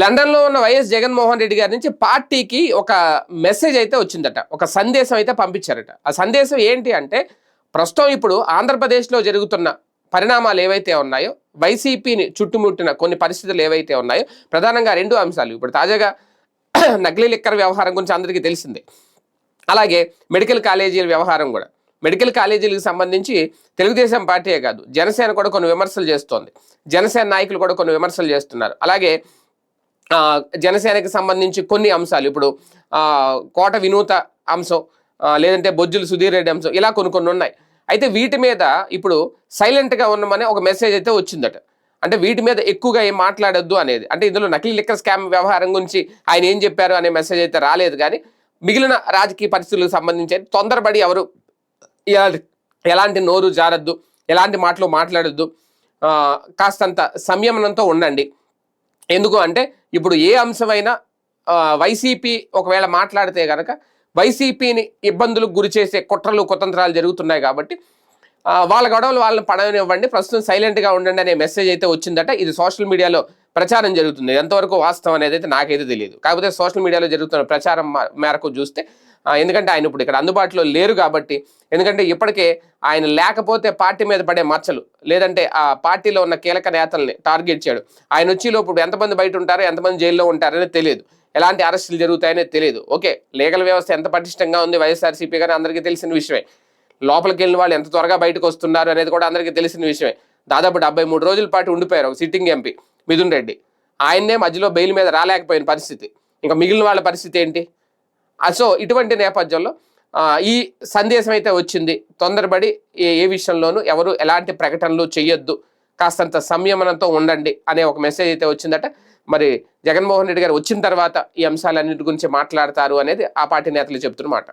లండన్లో ఉన్న వైఎస్ జగన్మోహన్ రెడ్డి గారి నుంచి పార్టీకి ఒక మెసేజ్ అయితే వచ్చిందట. ఒక సందేశం అయితే పంపించారట. ఆ సందేశం ఏంటి అంటే ప్రస్తుతం ఇప్పుడు ఆంధ్రప్రదేశ్లో జరుగుతున్న పరిణామాలు ఏవైతే ఉన్నాయో వైసీపీని చుట్టుముట్టిన కొన్ని పరిస్థితులు ఏవైతే ఉన్నాయో ప్రధానంగా రెండు అంశాలు. ఇప్పుడు తాజాగా నకిలీ లిక్కర్ వ్యవహారం గురించి అందరికీ తెలిసిందే. అలాగే మెడికల్ కాలేజీల వ్యవహారం కూడా. మెడికల్ కాలేజీలకు సంబంధించి తెలుగుదేశం పార్టీయే కాదు జనసేన కూడా కొన్ని విమర్శలు చేస్తోంది. జనసేన నాయకులు కూడా కొన్ని విమర్శలు చేస్తున్నారు. అలాగే జనసేనకి సంబంధించి కొన్ని అంశాలు. ఇప్పుడు కోట వినూత అంశం లేదంటే బొజ్జులు సుధీర్ రెడ్డి అంశం ఇలా కొన్ని కొన్ని ఉన్నాయి. అయితే వీటి మీద ఇప్పుడు సైలెంట్గా ఉన్నామనే ఒక మెసేజ్ అయితే వచ్చిందట. అంటే వీటి మీద ఎక్కువగా ఏం మాట్లాడొద్దు అనేది. అంటే ఇందులో నకిలీ లిక్కర్ స్కామ్ వ్యవహారం గురించి ఆయన ఏం చెప్పారు అనే మెసేజ్ అయితే రాలేదు కానీ మిగిలిన రాజకీయ పరిస్థితులకు సంబంధించి తొందరపడి ఎవరు ఎలాంటి నోరు జారద్దు ఎలాంటి మాటలు మాట్లాడొద్దు కాస్తంత సంయమనంతో ఉండండి. ఎందుకు అంటే ఇప్పుడు ఏ అంశమైనా వైసీపీ ఒకవేళ మాట్లాడితే కనుక వైసీపీని ఇబ్బందులకు గురి చేసే కుట్రలు కుతంత్రాలు జరుగుతున్నాయి కాబట్టి వాళ్ళ గొడవలు వాళ్ళని పడవనివ్వండి ప్రస్తుతం సైలెంట్గా ఉండండి అనే మెసేజ్ అయితే వచ్చిందట. ఇది సోషల్ మీడియాలో ప్రచారం జరుగుతుంది. ఎంతవరకు వాస్తవం అనేది అయితే నాకైతే తెలియదు. కాకపోతే సోషల్ మీడియాలో జరుగుతున్న ప్రచారం మేరకు చూస్తే ఎందుకంటే ఆయన ఇప్పుడు ఇక్కడ అందుబాటులో లేరు కాబట్టి. ఎందుకంటే ఇప్పటికే ఆయన లేకపోతే పార్టీ మీద పడే మచ్చలు లేదంటే ఆ పార్టీలో ఉన్న కీలక నేతల్ని టార్గెట్ చేయడు. ఆయన వచ్చి లోపు ఎంతమంది బయట ఉంటారో ఎంతమంది జైల్లో ఉంటారనేది తెలియదు. ఎలాంటి అరెస్టులు జరుగుతాయనేది తెలియదు. ఓకే లీగల్ వ్యవస్థ ఎంత పటిష్టంగా ఉంది వైఎస్ఆర్సీపీ కానీ అందరికీ తెలిసిన విషయమే. లోపలికి వెళ్ళిన వాళ్ళు ఎంత త్వరగా బయటకు వస్తున్నారు అనేది కూడా అందరికీ తెలిసిన విషయమే. దాదాపు డెబ్బై మూడు రోజుల పాటు ఉండిపోయారు ఒక సిట్టింగ్ ఎంపీ మిథున్ రెడ్డి. ఆయన్నే మధ్యలో బెయిల్ మీద రాలేకపోయిన పరిస్థితి. ఇంకా మిగిలిన వాళ్ళ పరిస్థితి ఏంటి? సో ఇటువంటి నేపథ్యంలో ఈ సందేశం అయితే వచ్చింది. తొందరపడి ఏ ఏ విషయంలోనూ ఎవరు ఎలాంటి ప్రకటనలు చేయొద్దు కాస్తంత సంయమనంతో ఉండండి అనే ఒక మెసేజ్ అయితే వచ్చిందట. మరి జగన్మోహన్ రెడ్డి గారు వచ్చిన తర్వాత ఈ అంశాలన్నిటి గురించి మాట్లాడతారు అనేది ఆ పార్టీ నేతలు చెప్తున్నమాట